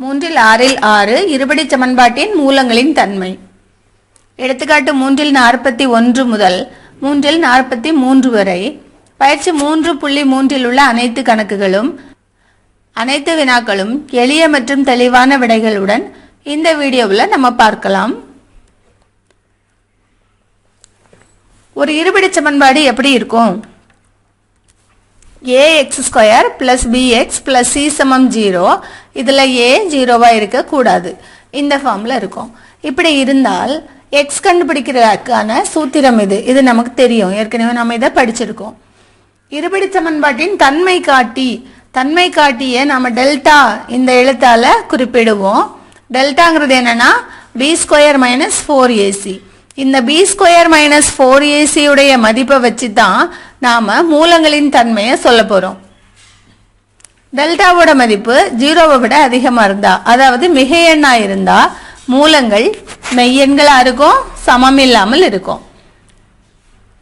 மூன்றில் ஆறில் ஆறு இருபடி சமன்பாட்டின் மூலங்களின் தன்மை. எடுத்துக்காட்டு மூன்றில் நாற்பத்தி ஒன்று முதல் மூன்றில் நாற்பத்தி மூன்று வரை. பயிற்சி மூன்று புள்ளி மூன்றில் உள்ள அனைத்து கணக்குகளும் அனைத்து வினாக்களும் எளிய மற்றும் தெளிவான விடைகளுடன் இந்த வீடியோவில் நம்ம பார்க்கலாம். ஒரு இருபடி சமன்பாடு எப்படி இருக்கும்? A X square plus BX plus C சமம் ஜீரோ இதில் ஏ ஜீரோவாக இருக்கக்கூடாது. இந்த ஃபார்மில் இருக்கும். இப்படி இருந்தால் எக்ஸ் கண்டுபிடிக்கிறதுக்கான சூத்திரம் இது. இது நமக்கு தெரியும். ஏற்கனவே நம்ம இதை படிச்சிருக்கோம். இருபடி சமன்பாட்டின் தன்மை காட்டி தன்மை காட்டிய நம்ம டெல்டா இந்த எழுத்தால குறிப்பிடுவோம். டெல்டாங்கிறது என்னன்னா B square minus four AC இந்த பி ஸ்கொயர் மைனஸ் ஃபோர் ஏசியுடைய மதிப்பை வச்சு தான் நாம் மூலங்களின் தன்மையை சொல்ல போகிறோம் டெல்டாவோட மதிப்பு ஜீரோவை விட அதிகமாக இருந்தா அதாவது மிக எண்ணா இருந்தால் மூலங்கள் மெய்யெண்களாக இருக்கும் சமம் இல்லாமல் இருக்கும்.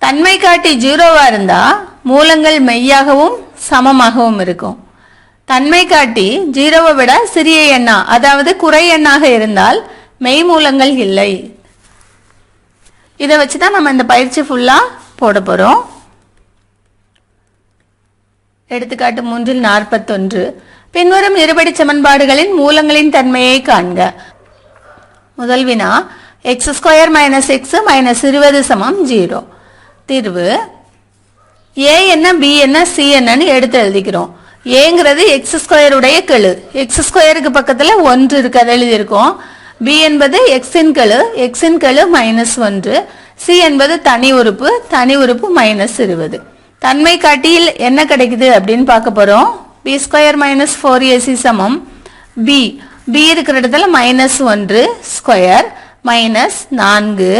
தன்மை காட்டி ஜீரோவாக இருந்தால் மூலங்கள் மெய்யாகவும் சமமாகவும் இருக்கும். தன்மை காட்டி ஜீரோவை விட சிறிய எண்ணா அதாவது குறை எண்ணாக இருந்தால் மெய் மூலங்கள் இல்லை. இதை வச்சு தான் நம்ம இந்த பயிற்சி ஃபுல்லாக போட போகிறோம் எடுத்துக்காட்டு மூன்றில் நாற்பத்தொன்று. பின்வரும் இருபடி சமன்பாடுகளின் மூலங்களின் தன்மையை காண்க. முதல் வினா X square minus X minus இருபது சமம் ஜீரோ. தீர்வு ஏ என்ன பி என்ன சி என்னன்னு எடுத்து எழுதிக்கிறோம். ஏங்கிறது எக்ஸ் ஸ்கொயருடைய கெழு. எக்ஸ் ஸ்கொயருக்கு பக்கத்தில் ஒன்று இருக்கு அதை எழுதியிருக்கோம். பி என்பது எக்ஸின் கெழு எக்ஸின் கெழு மைனஸ் ஒன்று. சி என்பது தனி உறுப்பு தனி உறுப்பு மைனஸ் இருபது. தன்மை காட்டியில் என்ன கிடைக்குது அப்படின்னு பார்க்க போகிறோம் B square minus four AC சமம். பி பி இருக்கிற இடத்துல மைனஸ் ஒன்று ஸ்கொயர் மைனஸ் நான்கு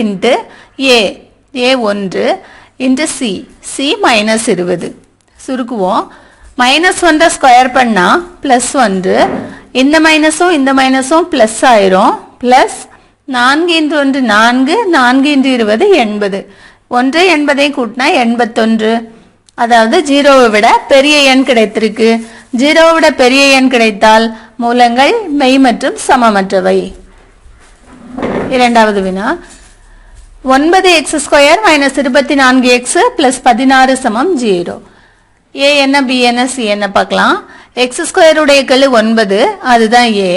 இன்ட்டு ஏ ஏ ஒன்று இன்ட்டு சி சி மைனஸ் இருபது. சுருக்குவோம். மைனஸ் ஒன்றை ஸ்கொயர் பண்ணால் ப்ளஸ் ஒன்று. இந்த மைனஸும் இந்த மைனஸும் ப்ளஸ் ஆயிரும். ப்ளஸ் நான்கு இன்று ஒன்று நான்கு நான்கு இன்று இருபது எண்பது. ஒன்று எண்பதை கூட்டினா எண்பத்தொன்று. அதாவது ஜீரோவை விட பெரிய எண் கிடைத்திருக்கு. ஜீரோவை விட பெரிய எண் கிடைத்தால் மூலங்கள் மெய் மற்றும் சமமற்றவை. இரண்டாவது வினா. ஒன்பது எக்ஸ் ஸ்கொயர் மைனஸ் இருபத்தி நான்கு எக்ஸ் பிளஸ் பதினாறு சமம் ஜீரோ. ஏ என்ன பி என்ன சி என்ன பார்க்கலாம். எக்ஸ் ஸ்கொயருடைய கெழு ஒன்பது அதுதான் ஏ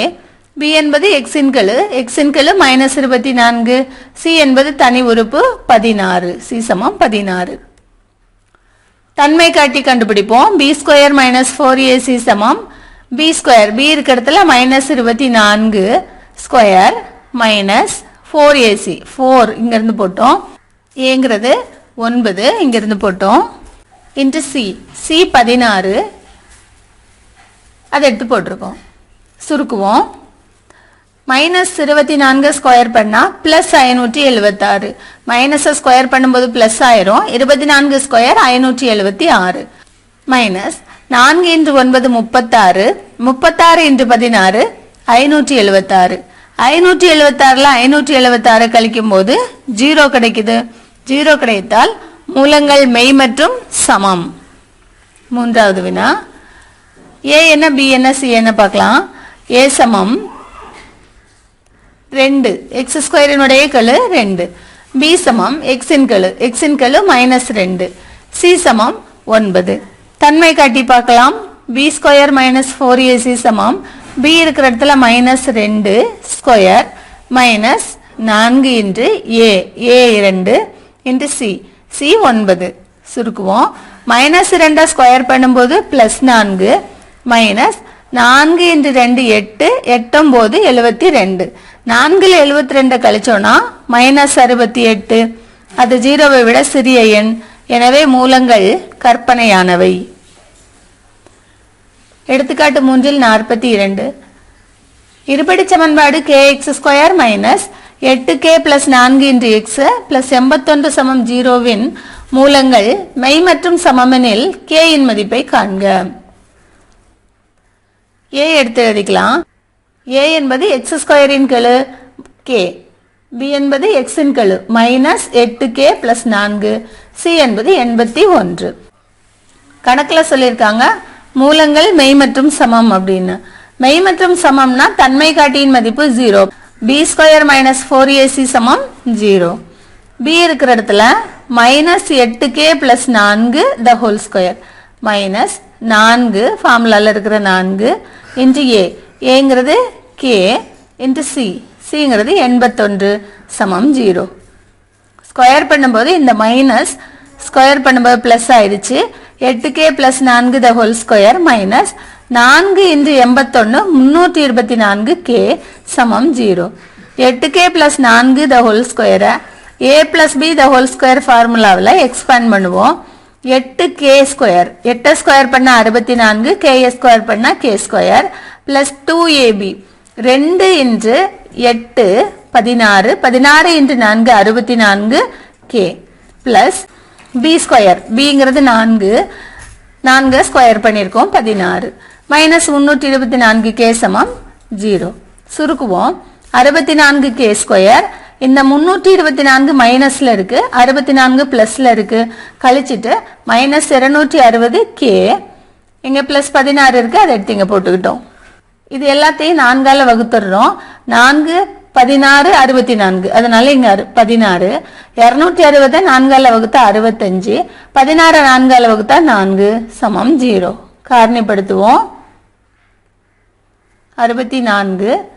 பி என்பது எக்ஸின் கெழு. எக்ஸின் கெழு மைனஸ் இருபத்தி நான்கு சி என்பது தனி உறுப்பு பதினாறு. சி சமம் பதினாறு. தன்மை காட்டி கண்டுபிடிப்போம். B square minus four AC சமம். பி ஸ்கொயர் பி இருக்க இடத்துல மைனஸ் இருபத்தி நான்கு square minus four AC four இங்கேருந்து போட்டோம். ஏங்கிறது ஒன்பது இங்கேருந்து போட்டோம். இன்ட்டு சி சி பதினாறு. அதை எடுத்து போட்டிருக்கோம். சுருக்குவோம். மைனஸ் இருபத்தி நான்கு ஸ்கொயர் பண்ணா பிளஸ் ஐநூற்றி எழுபத்தாறு. மைனஸை ஸ்கொயர் பண்ணும்போது பிளஸ் ஆயிரும். இருபத்தி நான்கு ஸ்கொயர் ஐநூற்றி எழுபத்தி ஆறு. மைனஸ் நான்கு இன்று ஒன்பது முப்பத்தாறு. முப்பத்தாறு இன்று பதினாறு ஐநூற்றி எழுபத்தாறு. ஐநூற்றி எழுபத்தாறுல ஐநூற்றி எழுபத்தாறு கழிக்கும் போது ஜீரோ கிடைக்குது. ஜீரோ கிடைத்தால் மூலங்கள் மெய் மற்றும் சமம். மூன்றாவது வினா. ஏ என்ன பி என்ன சி என்ன பார்க்கலாம். ஏ சமம். ரெண்டு. எக்ஸ் ஸ்கொயரினுடைய கெழு ரெண்டு. பி சமம் எக்ஸின் கெழு. எக்ஸின் கெழு மைனஸ் ரெண்டு. சி சமம் ஒன்பது. தன்மை காட்டி பார்க்கலாம். B square minus four AC சமம். பி இருக்கிற இடத்துல மைனஸ் ரெண்டு ஸ்கொயர் மைனஸ் நான்கு இன்று ஏ ஏ இரண்டு இன்று சி சி ஒன்பது. சுருக்குவோம். மைனஸ் ரெண்டை ஸ்கொயர் பண்ணும்போது ப்ளஸ் நான்கு. மைனஸ் நான்கு இன்று ரெண்டு எட்டு. எட்டொம்போது எழுபத்தி ரெண்டு. நான்கில் எழுபத்தி ரெண்டை கழிச்சோன்னா மைனஸ் அறுபத்தி எட்டு. அது ஜீரோவை விட சிறிய எண். எனவே மூலங்கள் கற்பனையானவை. எடுத்துக்காட்டு மூன்றில் நாற்பத்தி இரண்டு. இருபடி சமன்பாடு கே எக்ஸ் ஸ்கொயர் மைனஸ் எட்டு கே பிளஸ் நான்கு இன்று எக்ஸ் பிளஸ் எண்பத்தொன்று சமம் ஜீரோவின் மூலங்கள் மெய் மற்றும் சமமெனில் கேயின் மதிப்பை காண்க. ஏ எடுத்து எழுதிக்கலாம். ஏ என்பது எக்ஸ் ஸ்கொயரின் கெழு கே பி என்பது எக்ஸின் கெழு மைனஸ் எட்டு கே பிளஸ் நான்கு. சி என்பது எண்பத்தி ஒன்று. கணக்கில் சொல்லியிருக்காங்க மூலங்கள் மெய் மற்றும் சமம் அப்படின்னு. மெய் மற்றும் சமம்னா தன்மை காட்டியின் மதிப்பு zero B square minus four AC சமம் ஜீரோ பி இருக்கிற இடத்துல மைனஸ் எட்டு கே பிளஸ் நான்கு த ஹோல் ஸ்கொயர் மைனஸ் நான்கு ஃபார்முலாவில் இருக்கிற நான்கு இன்ட்டு ஏ ஏங்கிறது கே இன்ட்டு சி சிங்கிறது எண்பத்தொன்று சமம் ஜீரோ. ஸ்கொயர் பண்ணும்போது இந்த மைனஸ் ஸ்கொயர் பண்ணும்போது ப்ளஸ் ஆயிடுச்சு. எட்டு கே ப்ளஸ் நான்கு த ஹோல் ஸ்கொயர் மைனஸ் நான்கு இன்று எண்பத்தொன்று முந்நூற்றி இருபத்தி நான்கு கே சமம் ஜீரோ. எட்டு கே ப்ளஸ் நான்கு த ஹோல் ஸ்கொயரை A plus B the whole square ஃபார்முலாவில் எக்ஸ்பேண்ட் பண்ணுவோம். எட்டு கே ஸ்கொயர் எட்டை ஸ்கொயர் பண்ண அறுபத்தி நான்கு கேஏ ஸ்கொயர் பண்ண K square plus two AB ரெண்டு இன்று எட்டு பதினாறு பதினாறு இன்று நான்கு அறுபத்தி நான்கு கே பிளஸ் பி ஸ்கொயர் பிங்கிறது நான்கு. நான்கு ஸ்கொயர் பண்ணியிருக்கோம் பதினாறு. மைனஸ் முன்னூற்றி இருபத்தி நான்கு கே சமம் ஜீரோ சுருக்குவோம். அறுபத்தி நான்கு கே ஸ்கொயர் இந்த முந்நூற்றி இருபத்தி நான்கு மைனஸில் இருக்கு அறுபத்தி நான்கு ப்ளஸில் இருக்கு. கழிச்சிட்டு மைனஸ் இருநூற்றி அறுபது கே இங்கே ப்ளஸ் பதினாறு இருக்குது அதை எடுத்து இங்கே போட்டுக்கிட்டோம். இது எல்லாத்தையும் நான்கால வகுத்துடுறோம். நான்கு பதினாறு அறுபத்தி நான்கு அதனால இங்க அறு- பதினாறு. இருநூற்றி அறுபதை நான்கால வகுத்தா அறுபத்தஞ்சு. பதினாறு நான்கால வகுத்தா நான்கு சமம் ஜீரோ. காரணிப்படுத்துவோம். அறுபத்தி நான்கு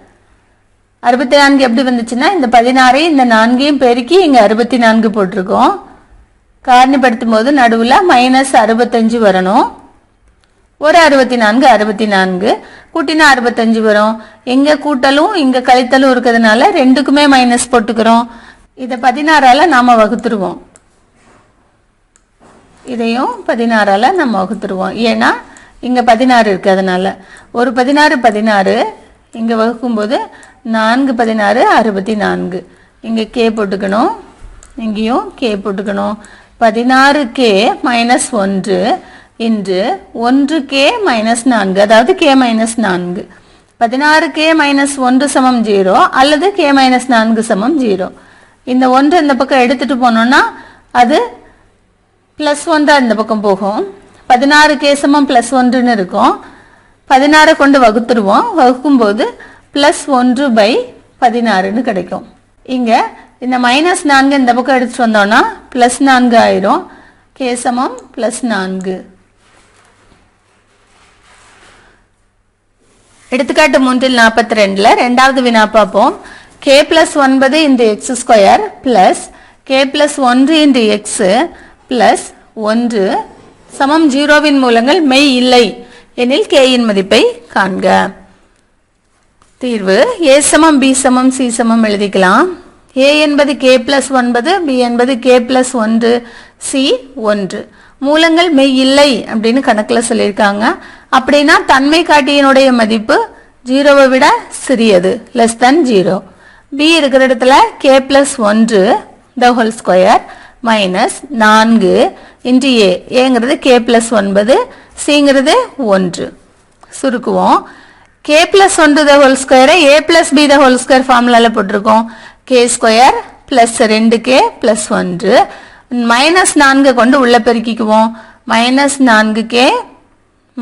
அறுபத்தி நான்கு எப்படி வந்துச்சுன்னா இந்த பதினாறையும் இந்த நான்கையும் பெருக்கி இங்க அறுபத்தி நான்கு போட்டிருக்கோம். காரணிப்படுத்தும் போது நடுவில் மைனஸ் அறுபத்தஞ்சு வரணும். ஒரு அறுபத்தி நான்கு அறுபத்தி நான்கு கூட்டினா அறுபத்தஞ்சு வரும். எங்க கூட்டலும் இங்க கழித்தலும் இருக்கிறதுனால ரெண்டுக்குமே மைனஸ் போட்டுக்கிறோம். இதை பதினாறால நாம வகுத்துருவோம். இதையும் பதினாறால நம்ம வகுத்துருவோம். ஏன்னா இங்க பதினாறு இருக்கிறதுனால ஒரு பதினாறு பதினாறு. இங்க வகுக்கும்போது நான்கு பதினாறு அறுபத்தி நான்கு இங்க கே போட்டுக்கணும். இங்கேயும் கே போட்டுக்கணும். பதினாறு கே மைனஸ் ஒன்று. இன்று ஒன்று கே மைனஸ் நான்கு அதாவது கே மைனஸ் நான்கு. பதினாறு கே மைனஸ் ஒன்று சமம் ஜீரோ அல்லது கே மைனஸ் நான்கு சமம் ஜீரோ. இந்த ஒன்று இந்த பக்கம் எடுத்துட்டு போனோம்னா அது ப்ளஸ் ஒன் தான் இந்த பக்கம் போகும். பதினாறு கே சமம் ப்ளஸ் ஒன்றுன்னு இருக்கும். பதினாறை கொண்டு வகுத்துருவோம் வகுக்கும்போது ப்ளஸ் ஒன்று பை பதினாறுன்னு கிடைக்கும். இங்கே இந்த மைனஸ் நான்கு இந்த பக்கம் எடுத்துட்டு வந்தோம்னா ப்ளஸ் நான்கு ஆயிரும். கேசமம் ப்ளஸ் நான்கு. எடுத்துக்காட்டு மூன்றில் நாற்பத்தி ரெண்டுல ரெண்டாவது வினா பார்ப்போம். கே பிளஸ் ஒன்பது into X square plus K plus ஒன்று இன்டு எக்ஸ் பிளஸ் ஒன்று. சமம் ஜீரோவின் மூலங்கள் மெய் இல்லை எனில் கேயின் மதிப்பை காண்க. தீர்வு. ஏ சமம் பி சமம் சி சமம் எழுதிக்கலாம். ஏ என்பது கே பிளஸ் ஒன்பது பி என்பது கே பிளஸ் ஒன்று சி ஒன்று. மூலங்கள் மெய் இல்லை அப்படின்னு கணக்கில் சொல்லியிருக்காங்க. அப்படின்னா தன்மை காட்டியினுடைய மதிப்பு ஜீரோவை விட சிறியது லெஸ் தென் ஜீரோ பி இருக்கிற இடத்துல கே பிளஸ் ஒன்று த ஹோல் ஸ்கொயர் மைனஸ் நான்கு இன்டு ஏ ஏங்கிறது கே பிளஸ் ஒன்பது சிங்கிறது ஒன்று. சுருக்குவோம். கே பிளஸ் ஒன்று த ஹோல் ஸ்கொயரை A plus B the whole square ஃபார்முலாவில் போட்டிருக்கோம். கே ஸ்கொயர் பிளஸ் ரெண்டு கே பிளஸ் ஒன்று. மைனஸ் நான்கு கொண்டு உள்ள பெருக்கிக்குவோம். மைனஸ் நான்கு கே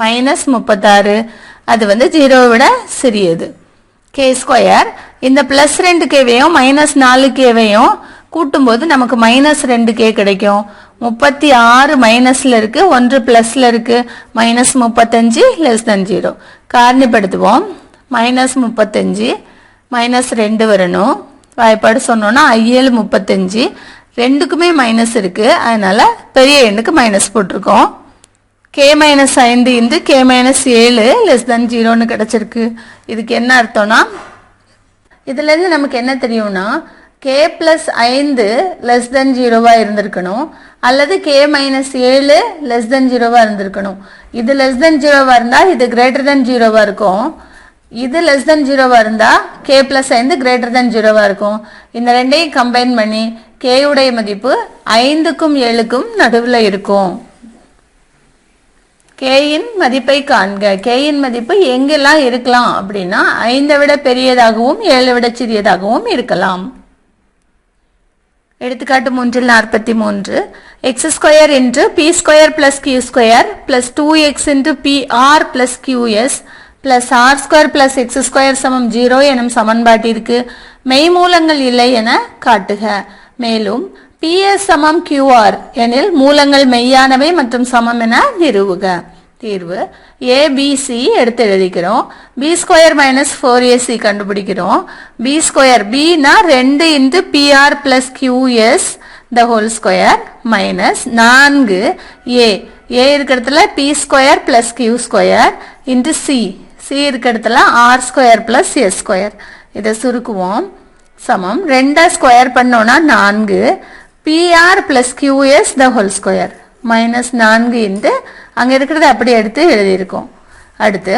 மைனஸ் முப்பத்தாறு. அது வந்து ஜீரோவை விட சிறியது. கே ஸ்கொயர் இந்த பிளஸ் ரெண்டு கேவையும் மைனஸ் நாலு கேவையும் கூட்டும்போது நமக்கு மைனஸ் ரெண்டு கே கிடைக்கும். முப்பத்தி ஆறு மைனஸில் இருக்கு ஒன்று பிளஸ்ல இருக்கு. மைனஸ் முப்பத்தஞ்சு லெஸ் than ஜீரோ காரணிப்படுத்துவோம். மைனஸ் முப்பத்தஞ்சு மைனஸ் ரெண்டு வரணும். வாய்ப்பாடு சொன்னோன்னா ஐஏழு முப்பத்தஞ்சு. ரெண்டுக்குமே மைனஸ் இருக்கு. அதனால பெரிய எண்ணுக்கு மைனஸ் போட்டிருக்கோம். கே மைனஸ் ஐந்து இன்ட்டு கே மைனஸ் ஏழு லெஸ் தென் ஜீரோன்னு கிடச்சிருக்கு. இதுக்கு என்ன அர்த்தம்னா இதுலேருந்து நமக்கு என்ன தெரியும்னா கே பிளஸ் ஐந்து லெஸ் தென் ஜீரோவாக இருந்திருக்கணும். அல்லது கே மைனஸ் ஏழு லெஸ் தென் ஜீரோவாக இருந்திருக்கணும். இது லெஸ் தென் ஜீரோவாக இருந்தால் இது கிரேட்டர் தென் ஜீரோவாக இருக்கும். இது லெஸ் தென் ஜீரோவாக இருந்தால் கே பிளஸ் ஐந்து கிரேட்டர் தென் ஜீரோவாக இருக்கும். இந்த ரெண்டையும் கம்பைன் பண்ணி கே உடைய மதிப்பு ஐந்துக்கும் ஏழுக்கும் நடுவில் இருக்கும். கேயின் மதிப்பை காண்க. கேயின் மதிப்பு எங்கெல்லாம் இருக்கலாம் அப்படின்னா ஐந்தை விட பெரியதாகவும் ஏழை விட சிறியதாகவும் இருக்கலாம். எடுத்துக்காட்டு மூன்றில் நாற்பத்தி மூன்று X square into B square plus Q square plus two X into B R plus QS plus R square plus X square சமம் ஜீரோ எனும் சமன்பாட்டிற்கு மெய்மூலங்கள் இல்லை என காட்டுக. மேலும் பிஎஸ் சமம் கியூஆர் எனில் மூலங்கள் மெய்யானவை மற்றும் சமம் என நிறுவுக. தீர்வு. ஏபிசி எடுத்து எழுதிக்கிறோம் B square minus four AC கண்டுபிடிக்கிறோம். பி ஸ்கொயர் பினா ரெண்டு into BR plus QS the whole square minus நான்கு. ஏ ஏ இருக்கிறதுல B square plus Q square into C C இருக்கிறதுல R square plus S square இதை சுருக்குவோம். சமம். ரெண்டை ஸ்கொயர் பண்ணோன்னா நான்கு. BR plus QS the whole square minus நான்கு இன்ட்டு அங்கே இருக்கிறத அப்படி எடுத்து எழுதியிருக்கோம். அடுத்து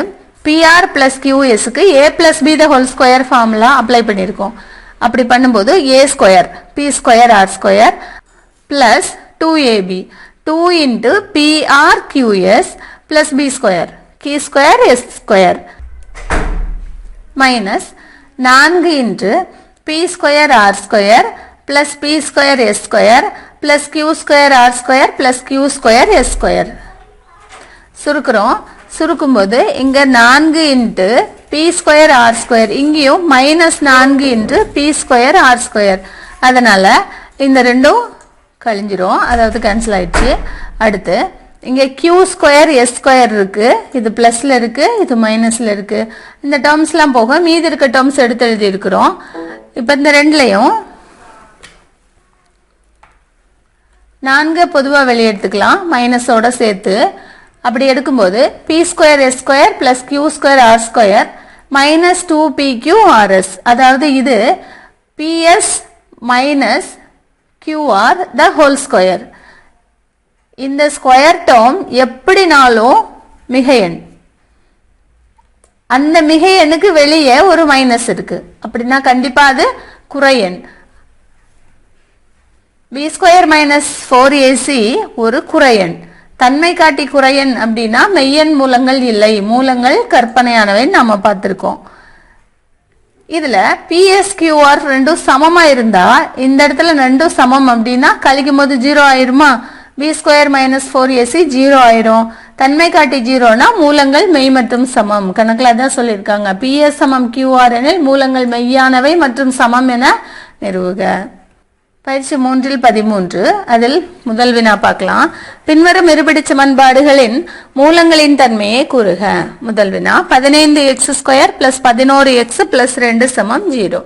PR plus கியூஎஸ்க்கு A plus B the whole square formula apply பண்ணியிருக்கோம். அப்படி பண்ணும்போது A square B square R square plus two AB two into BR QS plus B square Q square S square minus நான்கு into B square R square plus B square S square plus Q square R square plus Q square S square சுருக்கிறோம். சுருக்கும்போது இங்க நான்கு into B square R square இங்கேயும் minus நான்கு into B square R square அதனால இந்த ரெண்டும் கழிஞ்சிரும். அதாவது கேன்சல் ஆயிடுச்சு. அடுத்து இங்கே கியூ ஸ்கொயர் எஸ் ஸ்கொயர் இருக்குது இது பிளஸ்ல இருக்குது இது மைனஸில் இருக்குது இந்த டேர்ம்ஸ்லாம் போக மீதி இருக்க டேர்ம்ஸ் எடுத்து எழுதியிருக்கிறோம். இப்போ இந்த ரெண்டுலேயும் நான்கு பொதுவாக வெளியே எடுத்துக்கலாம். மைனஸோட சேர்த்து. அப்படி எடுக்கும்போது B square S square plus Q square R square minus two B Q RS அதாவது இது BS minus QR the whole square இந்த ஸ்கொயர் டேர்ம் எப்படினாலும் மிக எண். அந்த மிக எண்ணுக்கு வெளியே ஒரு மைனஸ் இருக்கு. அப்படின்னா கண்டிப்பா அது குறையன் B square minus four AC ஒரு குறையன். தன்மை காட்டி குறையன் அப்படின்னா மெய்யன் மூலங்கள் இல்லை. மூலங்கள் கற்பனையானவை நாம பார்த்துருக்கோம். இதுல பிஎஸ்கியூஆர் ரெண்டும் சமமா இருந்தா இந்த இடத்துல ரெண்டும் சமம் அப்படின்னா கழிக்கும் போது ஜீரோ ஆயிருமா? B square minus four AC zero ஆயிரும். தன்மை காட்டி ஜீரோனா மூலங்கள் மெய் மற்றும் சமம். கணக்குல தான் சொல்லியிருக்காங்க. பிஎஸ் சமம் கியூஆர் எனில் மூலங்கள் மெய்யானவை மற்றும் சமம் என நிறுவுக பயிற்சி மூன்றில் பதிமூன்று. அதில் முதல் வினா பார்க்கலாம். பின்வரும் இருபடி சமன்பாடுகளின் மூலங்களின் தன்மையை கூறுக. முதல் வினா பதினைந்து எக்ஸ் ஸ்கொயர் பிளஸ் பதினோரு எக்ஸ் பிளஸ் ரெண்டு சமம் ஜீரோ.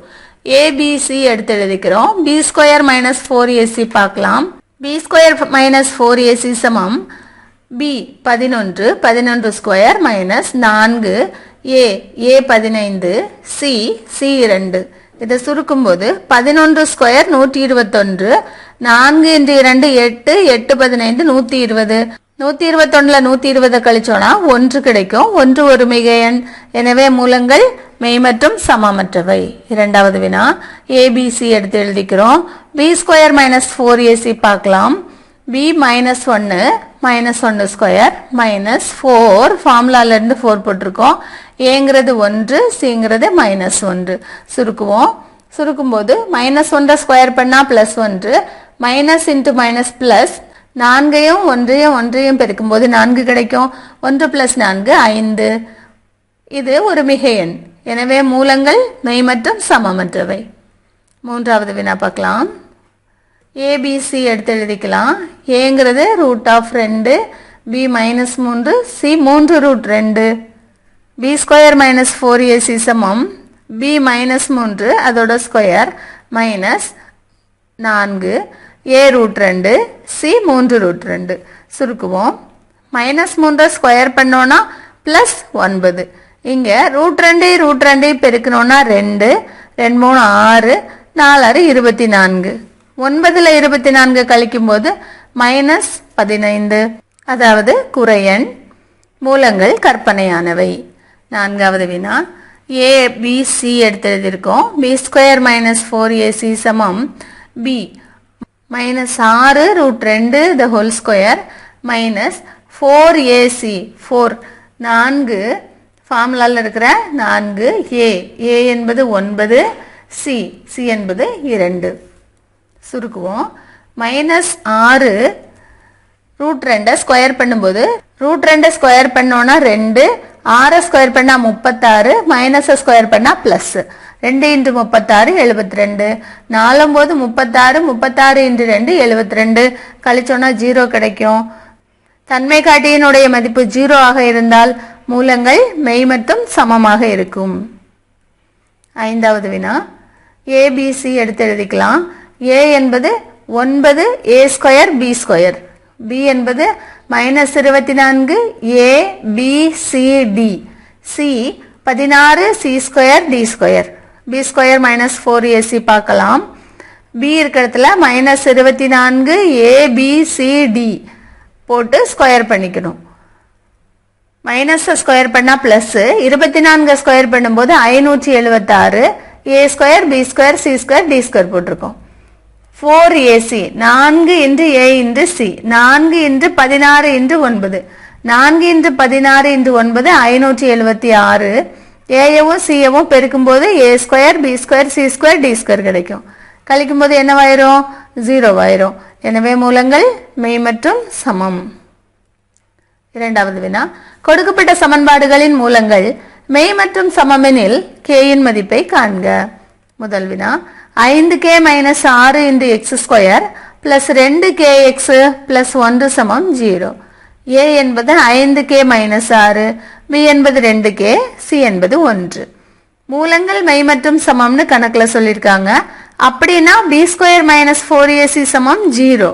ஏபிசி எடுத்து எழுதிக்கிறோம். B square minus four AC பார்க்கலாம். B square minus four AC சமம். பி பதினொன்று பதினொன்று ஸ்கொயர் மைனஸ் நான்கு. ஏ ஏ பதினைந்து சி சி இரண்டு. இதை சுருக்கும்போது பதினொன்று ஸ்கொயர் நூற்றி இருபத்தொன்று நான்கு இன்று இரண்டு எட்டு எட்டு பதினைந்து நூற்றி இருபது. நூற்றி இருபத்தொன்னுல நூற்றி இருபதை கழிச்சோன்னா ஒன்று கிடைக்கும். ஒன்று ஒரு மிக எண். எனவே மூலங்கள் மெய் மற்றும் சமமற்றவை. இரண்டாவது வினா ஏபிசி எடுத்து எழுதிக்கிறோம். B square minus four AC பார்க்கலாம். பி மைனஸ் ஒன்று மைனஸ் ஒன்று ஸ்கொயர் மைனஸ் ஃபோர் ஃபார்முலாலேருந்து ஃபோர் போட்டிருக்கோம். ஏங்கிறது ஒன்று சிங்கிறது மைனஸ் ஒன்று. சுருக்குவோம். சுருக்கும்போது மைனஸ் ஒன்றை ஸ்கொயர் பண்ணால் ப்ளஸ் ஒன்று. மைனஸ் இன்ட்டு மைனஸ் ப்ளஸ் நான்கையும் ஒன்றையும் ஒன்றையும் பெருக்கும்போது நான்கு கிடைக்கும். ஒன்று ப்ளஸ் நான்கு ஐந்து. இது ஒரு மிக எண். எனவே மூலங்கள் மெய் மற்றும் சமமற்றவை மூன்றாவது வினா பார்க்கலாம். ஏபிசி எடுத்து எழுதிக்கலாம். ஏங்கிறது ரூட் ஆஃப் ரெண்டு பி மைனஸ் மூன்று சி மூன்று ரூட் ரெண்டு. B square minus four AC சமம். பி மைனஸ் மூன்று அதோட ஸ்கொயர் மைனஸ் நான்கு. ஏ ரூட் ரெண்டு சி மூன்று ரூட் ரெண்டு. சுருக்குவோம். மைனஸ் மூன்றை ஸ்கொயர் பண்ணோன்னா ப்ளஸ் ஒன்பது. இங்கே ரூட் ரெண்டு ரூட் ரெண்டையும் பெருக்கணும்னா ரெண்டு. ரெண்டு மூணு ஆறு. நாலு ஆறு இருபத்தி நான்கு. ஒன்பதுல இருபத்தி நான்கு கழிக்கும் போது மைனஸ் பதினைந்து. அதாவது குறையன். மூலங்கள் கற்பனையானவை. நான்காவது வினா. ஏ பி சி எடுத்து எழுதியிருக்கோம். B square minus four AC சமம். பி மைனஸ் ஆறு ரூட் ரெண்டு the whole square minus four AC four நான்கு. ஃபார்முலாவில் இருக்கிற நான்கு ஏ ஏ என்பது ஒன்பது சி சி என்பது இரண்டு. சுருக்குவோம். மைனஸ் ஆறு ரூட் ரெண்டை ஸ்கொயர் பண்ணும்போது ரூட் ரெண்டை ஸ்கொயர் பண்ணோன்னா ரெண்டு ஆறை ஸ்கொயர் பண்ணா முப்பத்தாறு மைனஸை ஸ்கொயர் பண்ணா ப்ளஸ் ரெண்டு இன்ட்டு முப்பத்தாறு எழுபத்தி ரெண்டு நாலும்போது முப்பத்தாறு முப்பத்தாறு இன்ட்டு ரெண்டு எழுபத்தி ரெண்டு கழிச்சோன்னா ஜீரோ கிடைக்கும். தன்மை காட்டியினுடைய மதிப்பு ஜீரோ ஆக இருந்தால் மூலங்கள் மெய் மற்றும் சமமாக இருக்கும். ஐந்தாவது வினா. ஏபிசி எடுத்து எழுதிக்கலாம். ஏ என்பது ஒன்பது A square B square B என்பது மைனஸ் இருபத்தி நான்கு A B C D C பதினாறு C square D square B square minus four AC பார்க்கலாம். பி இருக்கிற இடத்துல மைனஸ் இருபத்தி நான்கு ஏ பி சி டி போட்டு ஸ்கொயர் பண்ணிக்கணும். மைனஸை ஸ்கொயர் பண்ணால் ப்ளஸ்ஸு இருபத்தி நான்கு ஸ்கொயர் பண்ணும்போது ஐநூற்றி எழுபத்தாறு A square B square C square D square போட்டிருக்கோம். ஃபோர் ஏசி நான்கு இன்று ஏ இன்று சி நான்கு இன்று பதினாறு இன்று ஒன்பது. நான்கு இன்று பதினாறு இன்று ஒன்பது ஐநூற்றி எழுபத்தி ஆறு. ஏயவும் சியவும் பெருக்கும்போது A square B square C square D square கிடைக்கும். கழிக்கும் போது என்னவாயிரும் ஜீரோவாயிரும் எனவே மூலங்கள் மெய் மற்றும் சமம். இரண்டாவது வினா. கொடுக்கப்பட்ட சமன்பாடுகளின் மூலங்கள் மெய் மற்றும் சமமெனில் கேயின் மதிப்பை காண்க. முதல் வினா. ஐந்து கே மைனஸ் ஆறு இன்டு எக்ஸ் ஸ்கொயர் பிளஸ் ரெண்டு கே எக்ஸ் பிளஸ் ஒன்று சமம் ஜீரோ. ஏ என்பது ஐந்து கே மைனஸ் ஆறு பி என்பது ரெண்டு கே சி என்பது ஒன்று. மூலங்கள் மெய் மற்றும் சமம்னு கணக்கில் சொல்லியிருக்காங்க அப்படின்னா B square minus four AC சமம் ஜீரோ.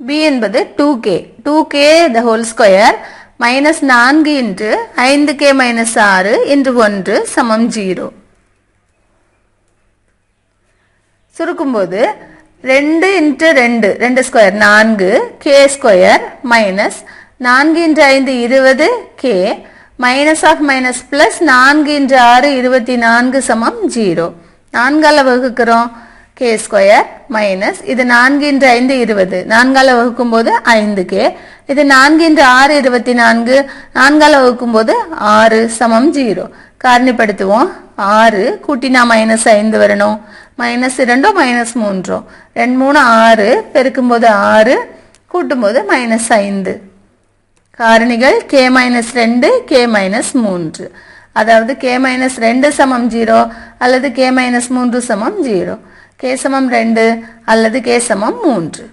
பி என்பது two k two k the whole square minus நான்கு இன்று ஐந்து கே மைனஸ் ஆறு இன்று ஒன்று சமம் ஜீரோ. சுருக்கும்போது ரெண்டு இன்ட்டு ரெண்டு ரெண்டு ஸ்கொயர் நான்கு கே ஸ்கொயர் மைனஸ் நான்கு இன்று ஐந்து இருபது k minus of minus plus நான்கு இன்று ஆறு இருபத்தி நான்கு சமம் ஜீரோ. நான்கால வகுக்கிறோம் கே ஸ்கொயர் மைனஸ் இது நான்கு இன்று ஐந்து இருபது. நான்கால வகுக்கும் போது ஐந்து கே இது நான்கு இன்று ஆறு இருபத்தி நான்கு. நான்கால வகுக்கும் போது ஆறு சமம் ஜீரோ. காரணிப்படுத்துவோம் ஆறு கூட்டினா மைனஸ் ஐந்து வரணும். மைனஸ் இரண்டோ மைனஸ் மூன்றோ. ரெண்டு மூணு ஆறு. பெருக்கும்போது ஆறு கூட்டும்போது மைனஸ் ஐந்து. காரணிகள் கே மைனஸ் ரெண்டு கே மைனஸ் மூன்று. அதாவது கே மைனஸ் ரெண்டு சமம் ஜீரோ அல்லது கே மைனஸ் மூன்று சமம் ஜீரோ. கே சமம் ரெண்டு அல்லது கே சமம் மூன்று.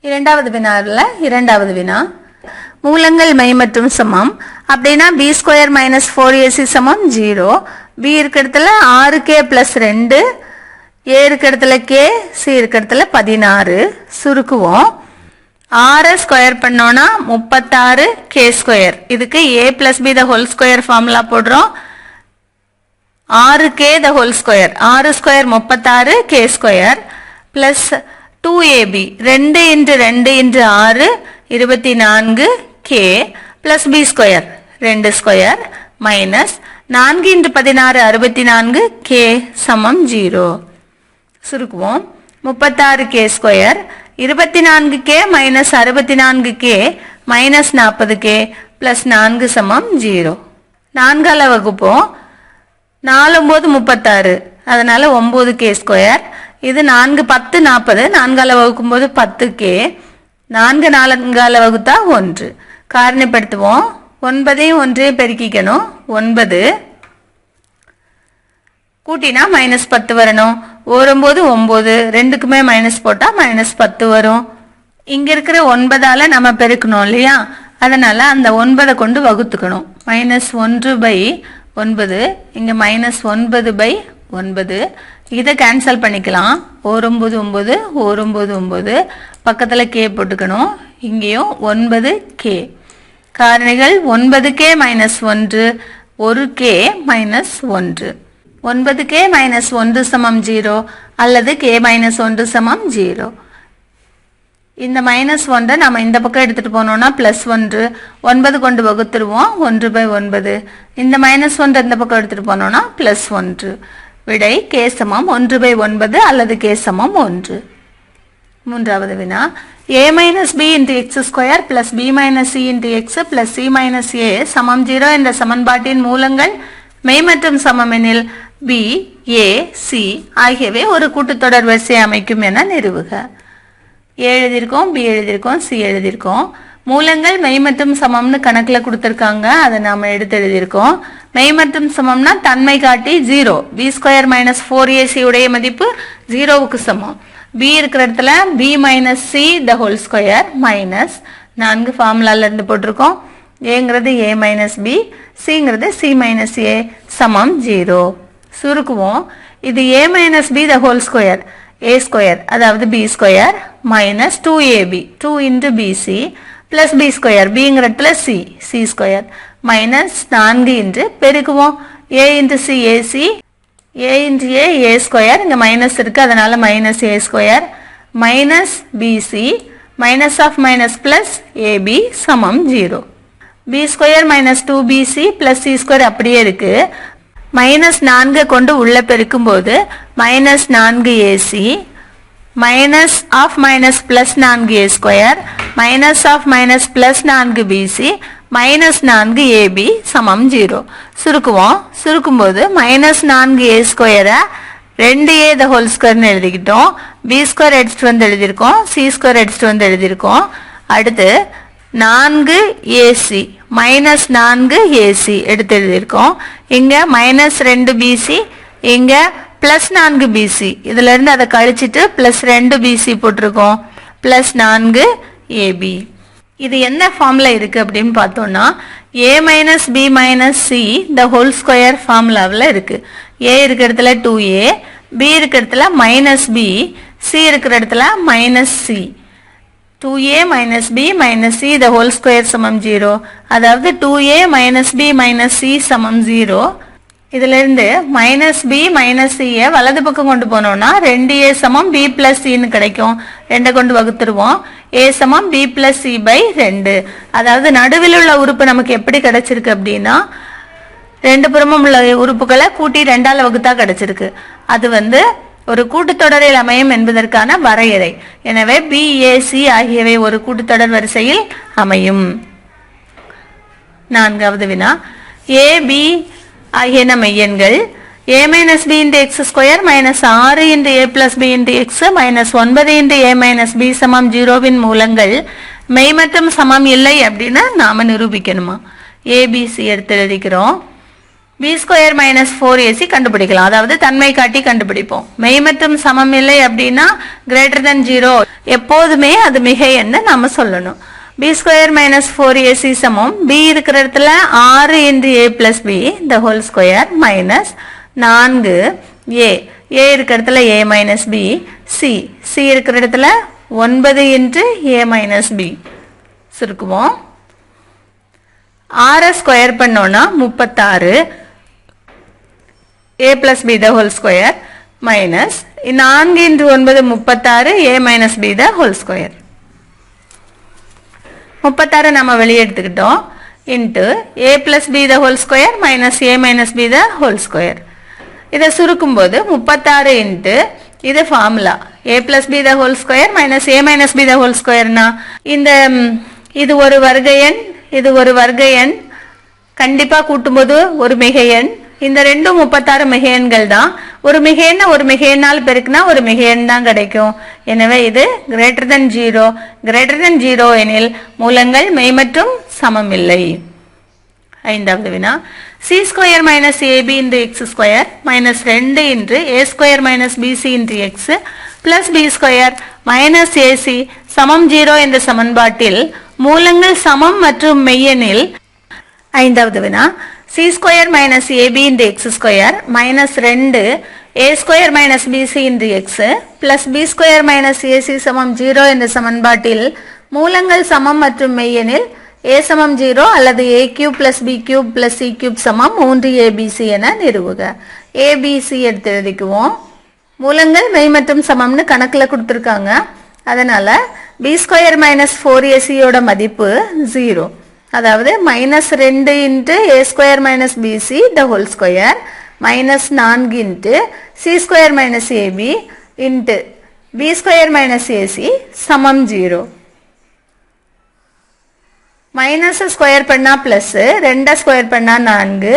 இரண்டாவது வினாவில் இரண்டாவது வினா. மூலங்கள் மெய் மற்றும் சமம். அப்படின்னா B square minus four AC சமம் ஜீரோ. பி இருக்க இடத்துல ஆறு கே பிளஸ் ரெண்டு. ஏ இருக்க இடத்துல கே சி இருக்க இடத்துல பதினாறு. சுருக்குவோம். ஆறை ஸ்கொயர் பண்ணோன்னா முப்பத்தாறு கே ஸ்கொயர். இதுக்கு A plus B the whole square formula போடுறோம். ஆறு கே த ஹோல் ஸ்கொயர் ஆறு ஸ்கொயர் முப்பத்தாறு K square plus two AB ரெண்டு இன்ட்டு ரெண்டு இன்ட்டு ஆறு இருபத்தி நான்கு கே பிளஸ் பி ஸ்கொயர் ரெண்டு ஸ்கொயர் மைனஸ் நான்கு இன்ட்டு பதினாறு அறுபத்தி நான்கு கே சமம் ஜீரோ. சுருக்குவோம். முப்பத்தாறு கே ஸ்கொயர் இருபத்தி நான்கு கே மைனஸ் அறுபத்தி நான்கு கே மைனஸ் நாற்பது கே ப்ளஸ் நான்கு சமம் ஜீரோ. நான்கால வகுப்போம். நாலும்போது முப்பத்தாறு அதனால் ஒம்பது கே ஸ்கொயர். இது நான்கு பத்து நாற்பது நான்கால வகுக்கும் போது பத்து கே. நான்கு நான்கால வகுத்தா ஒன்று. காரணிப்படுத்துவோம். ஒன்பதையும் ஒன்றையும் பெருக்கிக்கணும். ஒன்பது. கூட்டினா மைனஸ் பத்து வரணும். ஒரும்போது ஒம்பது ரெண்டுக்குமே மைனஸ் போட்டால் மைனஸ் பத்து வரும். இங்கே இருக்கிற ஒன்பதால் நம்ம பெருக்கணும் இல்லையா? அதனால் அந்த ஒன்பதை கொண்டு வகுத்துக்கணும். மைனஸ் ஒன்று பை ஒன்பது இங்கே மைனஸ் ஒன்பது பை ஒன்பது. இதை கேன்சல் பண்ணிக்கலாம். ஓரொம்பது ஒம்பது ஓரொம்பது ஒம்பது. பக்கத்தில் கே போட்டுக்கணும். இங்கேயும் ஒன்பது கே காரணிகள் ஒன்பது கே மைனஸ் ஒன்று ஒரு கே மைனஸ் ஒன்று. ஒன்பது கே மைனஸ் ஒன்று சமம் ஜீரோ அல்லது கே மைனஸ் ஒன்று சமம் ஜீரோ. இந்த மைனஸ் ஒன்றை நம்ம இந்த பக்கம் எடுத்துகிட்டு போனோம்னா ப்ளஸ் ஒன்று. ஒன்பது கொண்டு வகுத்துருவோம் ஒன்று பை ஒன்பது. இந்த மைனஸ் ஒன்றை இந்த பக்கம் எடுத்துகிட்டு போனோம்னா ப்ளஸ் ஒன்று. விடை கே சமம் ஒன்று பை ஒன்பது அல்லது கே சமம் ஒன்று. மூன்றாவது வினா. A minus B into X square plus B minus C into X plus C minus A சமம் ஜீரோ என்ற சமன்பாட்டின் மூலங்கள் மெய் மற்றும் சமமெனில் பி ஏ சி ஆகியவை ஒரு கூட்டுத்தொடர் வரிசை அமைக்கும் என நிறுவுக. ஏ எழுதியிருக்கோம் பி எழுதியிருக்கோம் சி எழுதியிருக்கோம். மூலங்கள் மெய் மற்றும் சமம்னு கணக்கில் கொடுத்துருக்காங்க அதை நாம் எடுத்து எழுதியிருக்கோம். மெய் மற்றும் சமம்னா தன்மை காட்டி zero B square minus four AC உடைய மதிப்பு ஜீரோவுக்கு சமம். பி இருக்கிற இடத்துல B minus C the whole square minus நான்கு ஃபார்முலால இருந்து போட்டிருக்கோம். ஏங்கிறது ஏ மைனஸ் பி சிங்கிறது சி மைனஸ் ஏ சமம் ஜீரோ. சுருக்குவோம். இது A minus B the whole square A square அதாவது B square minus two AB two into BC plus B square பிங்கிற plus C C square minus நான்கு into பெருக்குவோம். A into C AC A into A A square இங்கே minus இருக்கு அதனால minus A square minus BC minus of minus plus AB சமம் zero. B square minus two BC plus C square அப்படியே இருக்கு. Minus நான்கு கொண்டு உள்ள பெருக்கும்போது மைனஸ் நான்கு AC minus of minus plus நான்கு A square minus of minus plus நான்கு பிசி மைனஸ் நான்கு ஏபி சமம் ஜீரோ சுருக்குவோம். சுருக்கும் போது மைனஸ் நான்கு ஏ ஸ்கொயரை ரெண்டு ஏ த ஹோல் ஸ்கொயர்னு எழுதிக்கிட்டோம். பி ஸ்கொயர் எடுத்துட்டு வந்து எழுதியிருக்கோம். சி ஸ்கொயர் எடுத்துட்டு வந்து எழுதியிருக்கோம். அடுத்து நான்கு ஏசி மைனஸ் நான்கு ஏசி எடுத்து எழுதியிருக்கோம். இங்கே மைனஸ் ரெண்டு பிசி இங்கே ப்ளஸ் நான்கு பிசி இதுலேருந்து அதை கழிச்சிட்டு ப்ளஸ் ரெண்டு பிசி போட்டிருக்கோம். ப்ளஸ் நான்கு ஏபி இது என்ன ஃபார்மில் இருக்குது அப்படின்னு பார்த்தோம்னா A minus B minus C இந்த ஹோல் ஸ்கொயர் ஃபார்முலாவில் இருக்குது ஏ இருக்கிற இடத்துல டூ ஏ பி இருக்கிற இடத்துல மைனஸ் பி சி இருக்கிற இடத்துல minus C two A minus B minus C the whole square சமம் ஜீரோ அதாவது two A minus B minus C சமம் ஜீரோ இதுலேருந்து மைனஸ் பி மைனஸ் சியை வலது பக்கம் கொண்டு போனோம்னா ரெண்டு ஏ சமம் பி பிளஸ் சின்னு கிடைக்கும். ரெண்டை கொண்டு வகுத்துருவோம். ஏ சமம் பி பிளஸ் சி பை ரெண்டு. அதாவது நடுவில் உள்ள உறுப்பு நமக்கு எப்படி கிடைச்சிருக்கு அப்படின்னா ரெண்டு புறமும் உள்ள உறுப்புகளை கூட்டி ரெண்டால் வகுத்தா கிடைச்சிருக்கு. அது வந்து ஒரு கூட்டுத்தொடரில் அமையும் என்பதற்கான வரையறை. எனவே பிஏசி ஆகியவை ஒரு கூட்டுத்தொடர் வரிசையில் அமையும். நான்காவது வினா. ஏ பி ஆகியன மெய்யெண்கள் A minus B into X square minus ஆறு into A plus B into X minus ஒன்பது இன்டு ஏ மைனஸ் பி சமம் ஜீரோவின் மூலங்கள் மெய் மற்றும் சமம் இல்லை அப்படின்னு நாம நிரூபிக்கணுமா? ஏபிசி எடுத்து எழுதிக்கிறோம். B square minus four AC கண்டுபிடிக்கலாம். அதாவது தன்மை காட்டி கண்டுபிடிப்போம். மெய் மற்றும் சமம் இல்லை அப்படின்னா கிரேட்டர் தென் ஜீரோ எப்போதுமே அது மிக என்ன நாம சொல்லணும். B square minus four AC சமம். பி இருக்கிற இடத்துல ஆறு into A plus B the whole square minus நான்கு. ஏ ஏ இருக்கிற இடத்துல A minus B C C இருக்கிற இடத்துல ஒன்பது இன்ட்டு ஏ மைனஸ் பி சுருக்குவோம். ஆறை ஸ்கொயர் பண்ணோன்னா முப்பத்தாறு. A plus B the whole square minus நான்கு இன்று ஒன்பது முப்பத்தாறு A minus B the whole square முப்பத்தாறு நம்ம வெளியே எடுத்துக்கிட்டோம். Into A plus B the whole square minus A minus B the whole square இதை சுருக்கும் போது முப்பத்தாறு இன்ட்டு இது formula A plus B the whole square minus A minus B the whole ஸ்கொயர்னா இந்த இது ஒரு வர்க்க எண் இது ஒரு வர்க்க எண் கண்டிப்பாக கூட்டும்போது ஒரு மிக எண் இந்த ரெண்டும் முப்பத்தாறு மிகையன்கள் தான் ஒரு மிக ஒரு மிக பெருக்குனா ஒரு மிகையன் தான் கிடைக்கும். எனவே இது greater than zero greater than zero எனில் மூலங்கள் மெய் மற்றும் சமம் இல்லை. ஐந்தாவது வினா. C square minus AB into X square minus ரெண்டு into A square minus BC into X plus B square minus AC சமம் ஜீரோ என்ற சமன்பாட்டில் மூலங்கள் சமம் மற்றும் மெய்யெனில் ஐந்தாவது வினா. C square minus AB into X square minus ரெண்டு A square minus BC into X plus B square minus AC சமம் ஜீரோ என்ற சமன்பாட்டில் மூலங்கள் சமம் மற்றும் மெய்யெனில் ஏ சமம் ஜீரோ அல்லது A cube plus B cube plus C cube சமம் மூன்று ஏபிசி என நிறுவுக. ஏபிசி எடுத்து எழுதிக்குவோம். மூலங்கள் மெய் மற்றும் சமம்னு கணக்கில் கொடுத்துருக்காங்க. அதனால் பி ஸ்கொயர் மைனஸ் ஃபோர் ஏசியோட மதிப்பு ஜீரோ அதாவது மைனஸ் ரெண்டு into A square minus BC the whole square minus நான்கு into C square minus AB into B square minus AC சமம் ஜீரோ மைனஸ் ஸ்கொயர் பண்ணால் ப்ளஸ்ஸு ரெண்டை ஸ்கொயர் பண்ணால் நான்கு.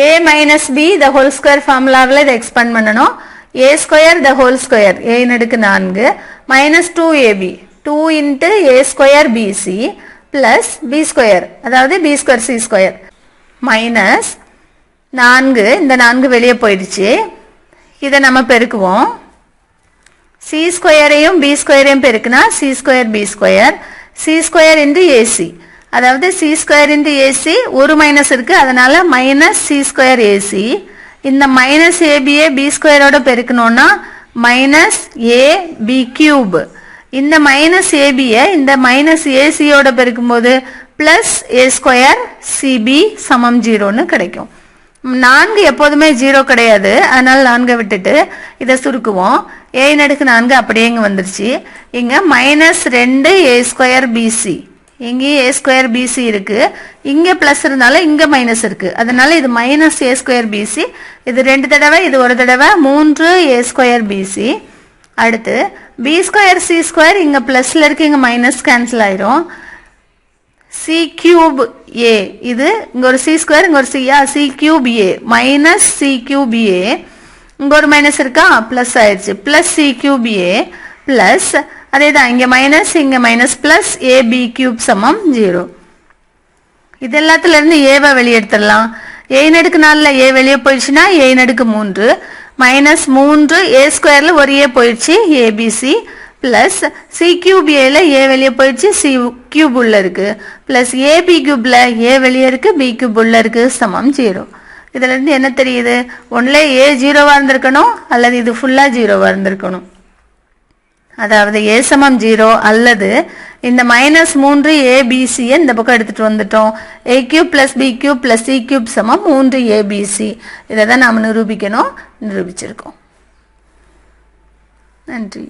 A minus B the whole square ஃபார்முலாவில் இதை expand பண்ணணும். A square the whole square A நடுக்கு நான்கு. Minus two AB two into A square BC plus b square அதாவது b square c square minus நான்கு இந்த நான்கு வெளியே போயிடுச்சு. இதை நம்ம பெருக்குவோம். சி ஸ்கொயரையும் பி ஸ்கொயரையும் பெருக்குனா C square B square C square into AC அதாவது சி ஸ்கொயர் இன்டு ஏசி ஒரு மைனஸ் இருக்கு. அதனால மைனஸ் சி ஸ்கொயர் ஏசி இந்த மைனஸ் ஏபிஏ பி ஸ்கொயரோட பெருக்கணும்னா மைனஸ் ஏ பி கியூப் இந்த மைனஸ் ஏபியை இந்த மைனஸ் ஏசியோட பெருக்கும்போது ப்ளஸ் ஏ ஸ்கொயர் சிபி சமம் ஜீரோன்னு கிடைக்கும். நான்கு எப்போதுமே ஜீரோ கிடையாது. அதனால் நான்கை விட்டுட்டு இதை சுருக்குவோம். ஏ நடுக்கு நான்கு அப்படியே இங்கே வந்துருச்சு. இங்கே மைனஸ் ரெண்டு ஏ ஸ்கொயர் பிசி இங்கேயும் ஏ ஸ்கொயர் பிசி இருக்குது இங்கே ப்ளஸ் இருந்தாலும் இங்கே மைனஸ் இருக்குது அதனால் இது மைனஸ் ஏ ஸ்கொயர் பிசி இது ரெண்டு தடவை இது ஒரு தடவை மூன்று ஏ ஸ்கொயர் பிசி அடுத்து பி ஸ்கொயர் சி ஸ்கொயர் இங்கே ப்ளஸில் இருக்கு இங்கே மைனஸ் கேன்சல் ஆயிரும். சி கியூப் ஏ இது இங்கே ஒரு சி ஸ்கொயர் இங்கே ஒரு சியா C cube A minus C cube A இங்கே ஒரு மைனஸ் இருக்கா? ப்ளஸ் ஆயிடுச்சு. Plus C cube A plus அதே தான் இங்கே மைனஸ் இங்கே minus plus A B cube சமம் ஜீரோ இது எல்லாத்துலேருந்து ஏவை ஏவை வெளியெடுத்துடலாம் ஏ நடுக்கு நாலில் ஏ வெளியே போயிடுச்சுன்னா ஏ நடுக்கு மூன்று. மைனஸ் மூன்று ஏ ஸ்கொயரில் ஒரு ஏ போயிடுச்சு. ஏபிசி ப்ளஸ் சி கியூப் ஏல ஏ வெளியே போயிடுச்சு. சி கியூப் உள்ள இருக்கு. ப்ளஸ் ஏபி கியூப்ல ஏ வெளியே இருக்கு. பி கியூப் உள்ள இருக்கு. சமம் ஜீரோ இதுல இருந்து என்ன தெரியுது? ஒன்ல ஏ ஜீரோவா இருந்திருக்கணும். அல்லது இது ஃபுல்லா ஜீரோவா இருந்திருக்கணும். அதாவது ஏ சமம் ஜீரோ அல்லது இந்த மைனஸ் மூன்று ஏபிசியை இந்த பக்கம் எடுத்துகிட்டு வந்துட்டோம். A cube plus B cube plus C cube சமம் மூன்று ஏபிசி இதை தான் நாம் நிரூபிக்கணும் நிரூபிச்சிருக்கோம். நன்றி.